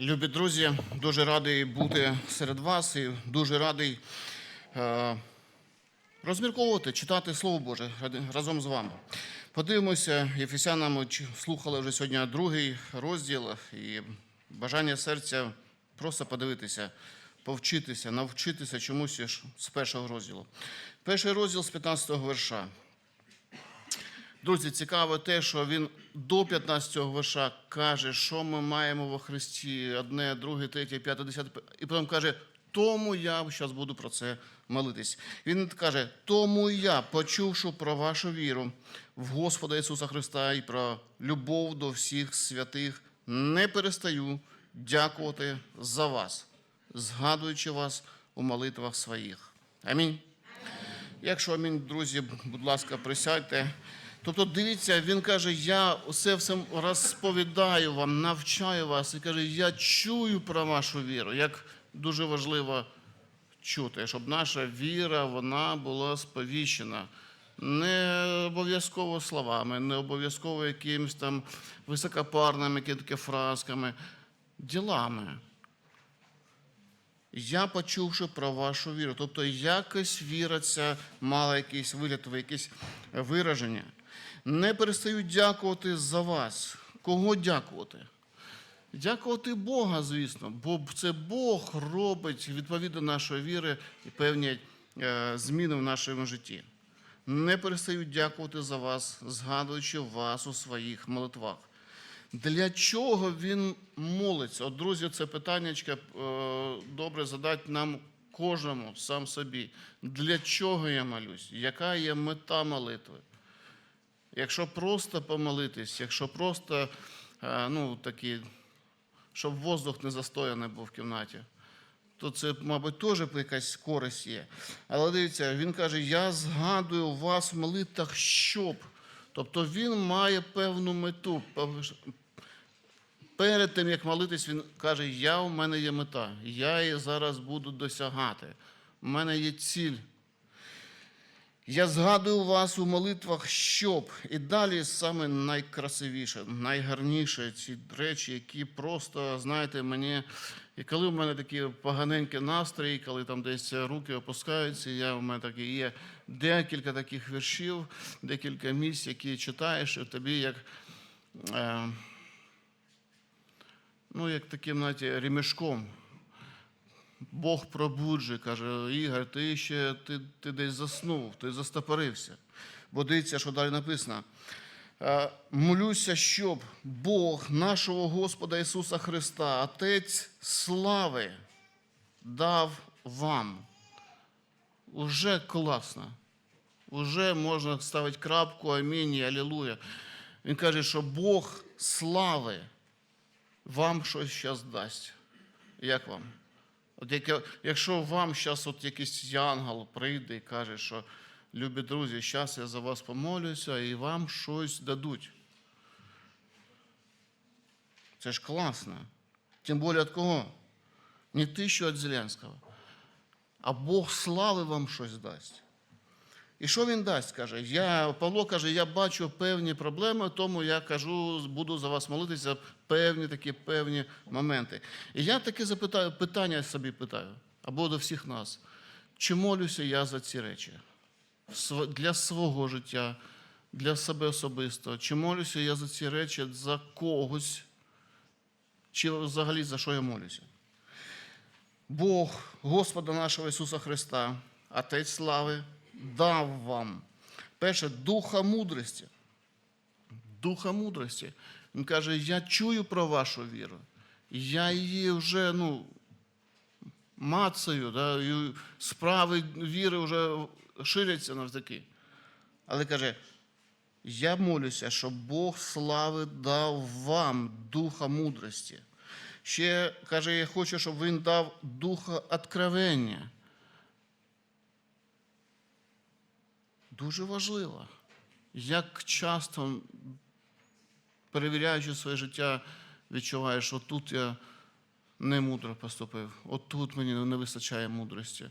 Любі друзі, дуже радий бути серед вас і дуже радий е, розмірковувати, читати Слово Боже разом з вами. Подивимося, Єфесянам слухали вже сьогодні другий розділ, і бажання серця просто подивитися, повчитися, навчитися чомусь з першого розділу. Перший розділ з 15 верша. Друзі, цікаво те, що він до 15-го верша каже, що ми маємо во Христі, одне, друге, третє, п'яте, десяте, і потім каже, тому я зараз буду про це молитись. Він каже, тому я, почувши про вашу віру в Господа Ісуса Христа і про любов до всіх святих, не перестаю дякувати за вас, згадуючи вас у молитвах своїх. Амінь. Якщо амінь, друзі, будь ласка, присядьте. Тобто, дивіться, він каже, я усе все розповідаю вам, навчаю вас. І каже, я чую про вашу віру. Як дуже важливо чути, щоб наша віра вона була сповіщена. Не обов'язково словами, не обов'язково якимось там високопарними фразками, ділами. Я почувши про вашу віру. Тобто якось віра ця мала якийсь вигляд, якесь вираження. Не перестаю дякувати за вас. Кого дякувати? Дякувати Бога, звісно, бо це Бог робить відповідно нашої віри і певні е, зміни в нашому житті. Не перестаю дякувати за вас, згадуючи вас у своїх молитвах. Для чого він молиться? От, друзі, це питання добре задати нам кожному сам собі. Для чого я молюсь? Яка є мета молитви? Якщо просто помолитись, якщо просто е, ну, такі, щоб воздух не застояний був в кімнаті, то це, мабуть, теж якась користь є. Але дивіться, він каже: я згадую вас в молитвах, щоб. Тобто він має певну мету. Перед тим, як молитись, він каже: Я у мене є мета, я її зараз буду досягати. У мене є ціль. Я згадую вас у молитвах, щоб. І далі саме найкрасивіше, найгарніше ці речі, які просто, знаєте, мені. І коли в мене такі поганенькі настрої, коли там десь руки опускаються, я, у мене такі є декілька таких віршів, декілька місць, які читаєш, і тобі як. Е, ну, як таким, знаєте, ремішком. Бог пробуджує, каже, Ігор, ти ще ти, ти десь заснув, ти застопорився. Бо дивіться, що далі написано. Е, Молюся, щоб Бог нашого Господа Ісуса Христа, Отець слави, дав вам. Уже класно. Уже можна ставити крапку, амінь, алілуя. Він каже, що Бог слави вам щось зараз дасть. Як вам? От як, якщо вам зараз от якийсь янгол прийде і каже, що любі друзі, зараз я за вас помолюся і вам щось дадуть. Це ж класно. Тим більше від кого? Не ти, що від Зеленського, а Бог слави вам щось дасть. І що він дасть? каже? Я, Павло каже, я бачу певні проблеми, тому я кажу, буду за вас молитися певні такі певні моменти. І я таке запитаю, питання собі питаю, або до всіх нас. Чи молюся я за ці речі? Для свого життя, для себе особисто? Чи молюся я за ці речі за когось? Чи взагалі за що я молюся? Бог, Господа нашого Ісуса Христа, Отець слави, дав вам перше духа мудрості. Духа мудрості. Він каже: Я чую про вашу віру. Я її вже ну, мацаю, да, справи віри вже ширяться навтаки. Але каже, я молюся, щоб Бог слави дав вам духа мудрості. Ще каже, я хочу, щоб він дав духа откровення. Дуже важливо, як часто, перевіряючи своє життя, відчуваєш, що тут я не мудро поступив, отут мені не вистачає мудрості.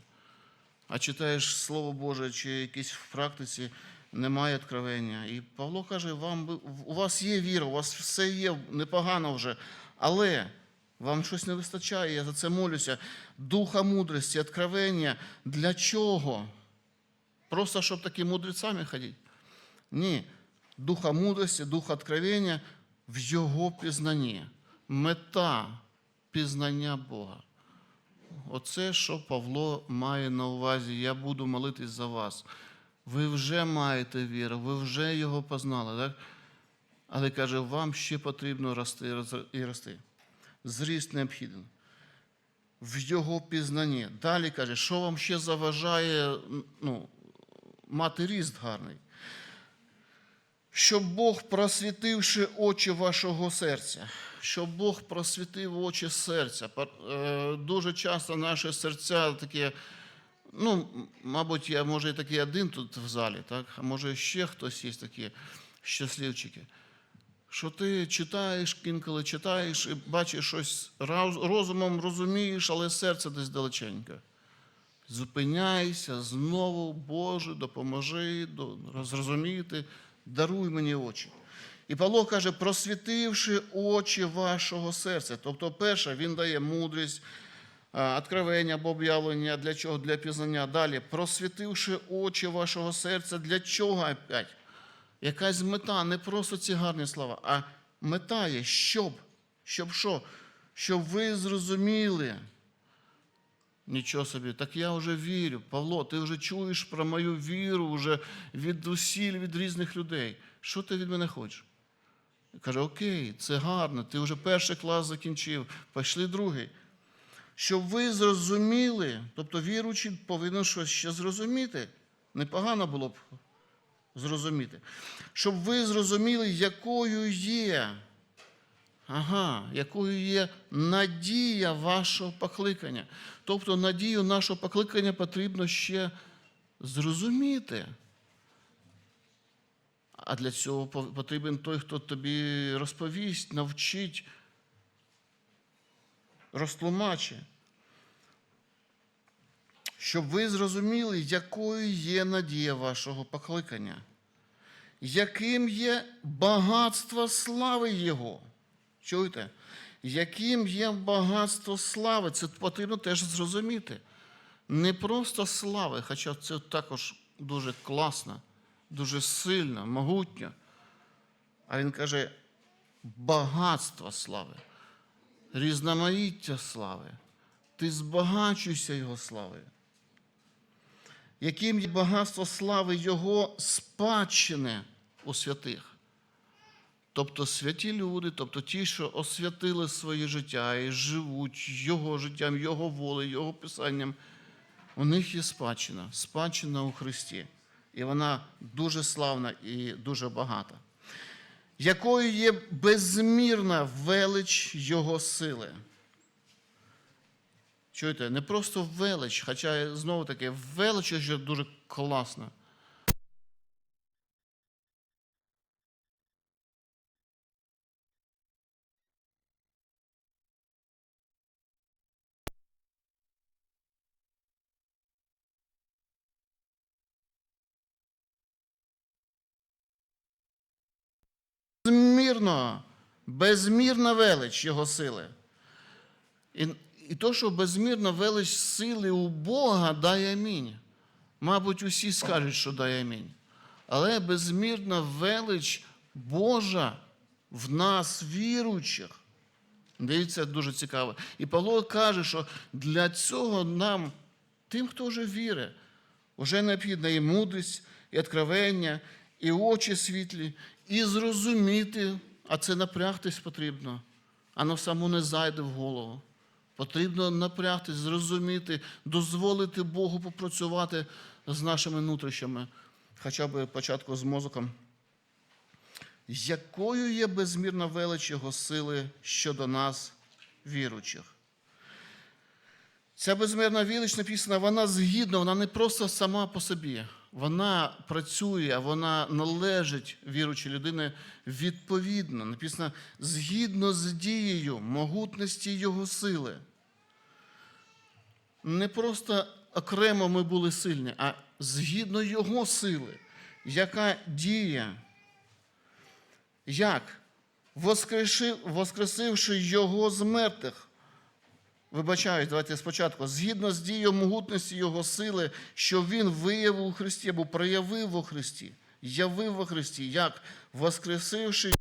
А читаєш Слово Боже, чи якісь в практиці немає откровення. І Павло каже, вам, у вас є віра, у вас все є непогано вже, але Вам щось не вистачає, я за це молюся. Духа мудрості, откровення. Для чого? Просто щоб такі мудрецями ходити? Ні. Духа мудрості, духа откровення в Його пізнанні. Мета пізнання Бога. Оце, що Павло має на увазі. Я буду молитись за вас. Ви вже маєте віру, ви вже його познали. Так? Але каже, вам ще потрібно рости і рости. Зріст необхідний. В його пізнанні. Далі каже, що вам ще заважає ну, мати ріст гарний. Щоб Бог, просвітивши очі вашого серця, щоб Бог просвітив очі серця. Е, Дуже часто наші серця такі, ну, мабуть, я може і такий один тут в залі, так? а може ще хтось є такі щасливчики. Що ти читаєш, інколи читаєш і бачиш щось розумом розумієш, але серце десь далеченько. Зупиняйся знову, Боже, допоможи до- зрозуміти, даруй мені очі. І Павло каже, просвітивши очі вашого серця. Тобто, перше, він дає мудрість, откровення або об'явлення, для чого? Для пізнання. Далі, просвітивши очі вашого серця, для чого опять? Якась мета, не просто ці гарні слова, а мета є, щоб, щоб що? Щоб ви зрозуміли. Нічого собі, так я вже вірю. Павло, ти вже чуєш про мою віру вже від усіль, від різних людей. Що ти від мене хочеш? Каже, окей, це гарно, ти вже перший клас закінчив, пішли другий. Щоб ви зрозуміли, тобто віруючий повинен щось ще зрозуміти. Непогано було б зрозуміти. Щоб ви зрозуміли, якою є, ага, якою є надія вашого покликання. Тобто надію нашого покликання потрібно ще зрозуміти. А для цього потрібен той, хто тобі розповість, навчить, розтлумачить. Щоб ви зрозуміли, якою є надія вашого покликання, яким є багатство слави Його. Чуєте? Яким є багатство слави? Це потрібно теж зрозуміти. Не просто слави, хоча це також дуже класно, дуже сильно, могутньо. А він каже, багатство слави, різноманіття слави. Ти збагачуйся Його славою. Яким є багатство слави Його спадщини у святих. Тобто святі люди, тобто ті, що освятили своє життя і живуть Його життям, Його волею, Його писанням, у них є спадщина, спадщина у Христі. І вона дуже славна і дуже багата. Якою є безмірна велич Його сили. Чуєте, не просто велич, хоча знову таки велич дуже класна. Безмірно, безмірна велич Його сили. І, і то, що безмірна велич сили у Бога, дай амінь. Мабуть, усі скажуть, що дай амінь. Але безмірна велич Божа в нас, віруючих. Дивіться, дуже цікаво. І Павло каже, що для цього нам, тим, хто вже вірить, вже необхідна і мудрість, і откровення, і очі світлі, і зрозуміти, а це напрягтись потрібно. Воно само не зайде в голову. Потрібно напрягтись, зрозуміти, дозволити Богу попрацювати з нашими внутрішнями, хоча б початку з мозоком. Якою є безмірна велич Його сили щодо нас, віруючих? Ця безмірна велич написана, вона згідна, вона не просто сама по собі. Вона працює, вона належить віруючій людині відповідно. Написано, згідно з дією могутності Його сили. Не просто окремо ми були сильні, а згідно Його сили, яка діє. Як? Воскресивши Його з мертвих Вибачаюсь, давайте спочатку. Згідно з дією могутності Його сили, що Він виявив у Христі або проявив у Христі, явив у Христі, як воскресивши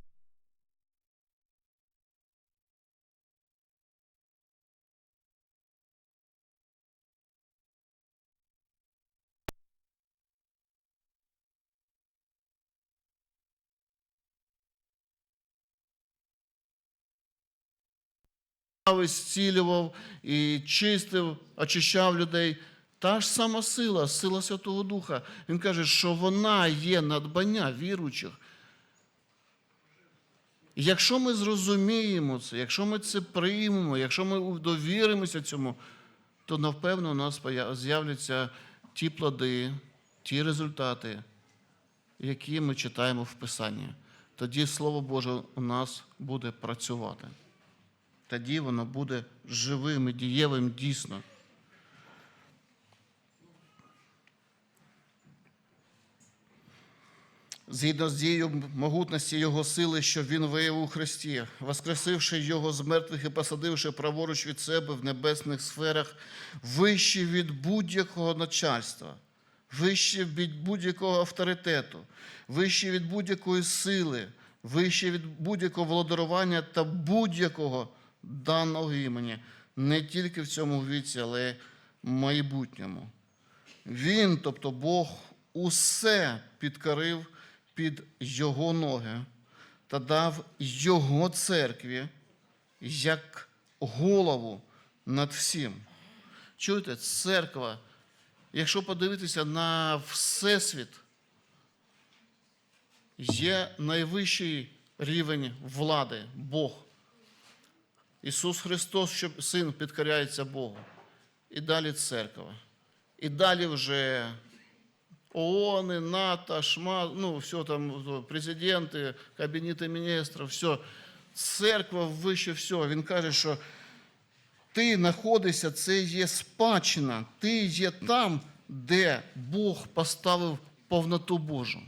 і зцілював і чистив, очищав людей. Та ж сама сила, сила Святого Духа. Він каже, що вона є надбання віруючих. І якщо ми зрозуміємо це, якщо ми це приймемо, якщо ми довіримося цьому, то напевно у нас з'являться ті плоди, ті результати, які ми читаємо в Писанні. Тоді Слово Боже у нас буде працювати тоді воно буде живим і дієвим дійсно. Згідно з дією могутності Його сили, що Він виявив у Христі, воскресивши Його з мертвих і посадивши праворуч від себе в небесних сферах, вище від будь-якого начальства, вище від будь-якого авторитету, вище від будь-якої сили, вище від будь-якого володарування та будь-якого даного імені, не тільки в цьому віці, але й в майбутньому. Він, тобто Бог, усе підкорив під його ноги та дав його церкві як голову над всім. Чуєте, церква, якщо подивитися на Всесвіт, є найвищий рівень влади Бог. Ісус Христос, що Син підкоряється Богу. І далі церква. І далі вже ООН, НАТО, ШМА, ну, все там, президенти, кабінети міністрів, все. Церква вище всього. Він каже, що ти знаходишся, це є спадщина, ти є там, де Бог поставив повноту Божу.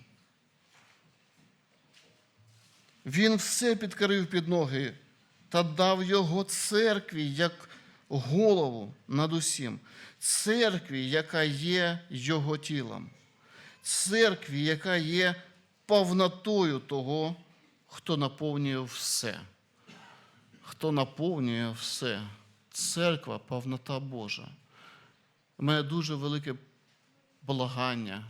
Він все підкорив під ноги та дав його церкві як голову над усім, церкві, яка є його тілом, церкві, яка є повнотою того, хто наповнює все. Хто наповнює все. Церква повнота Божа. Мене дуже велике благання,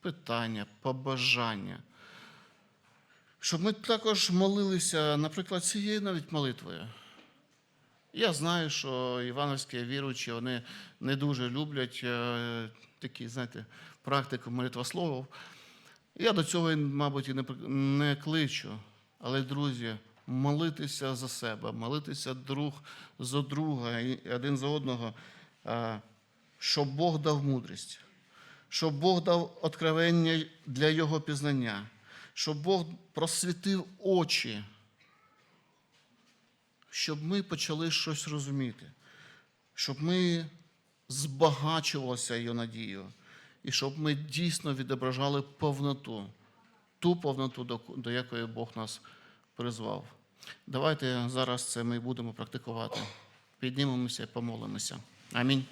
питання, побажання щоб ми також молилися, наприклад, цією навіть молитвою. Я знаю, що івановські віруючі вони не дуже люблять е, такі, знаєте, практику молитвословів. Я до цього, мабуть, і не, кличу. Але, друзі, молитися за себе, молитися друг за друга і один за одного, е, щоб Бог дав мудрість, щоб Бог дав откровення для його пізнання, щоб Бог просвітив очі, щоб ми почали щось розуміти, щоб ми збагачувалися його надією, і щоб ми дійсно відображали повноту, ту повноту, до якої Бог нас призвав. Давайте зараз це ми будемо практикувати. Піднімемося і помолимося. Амінь.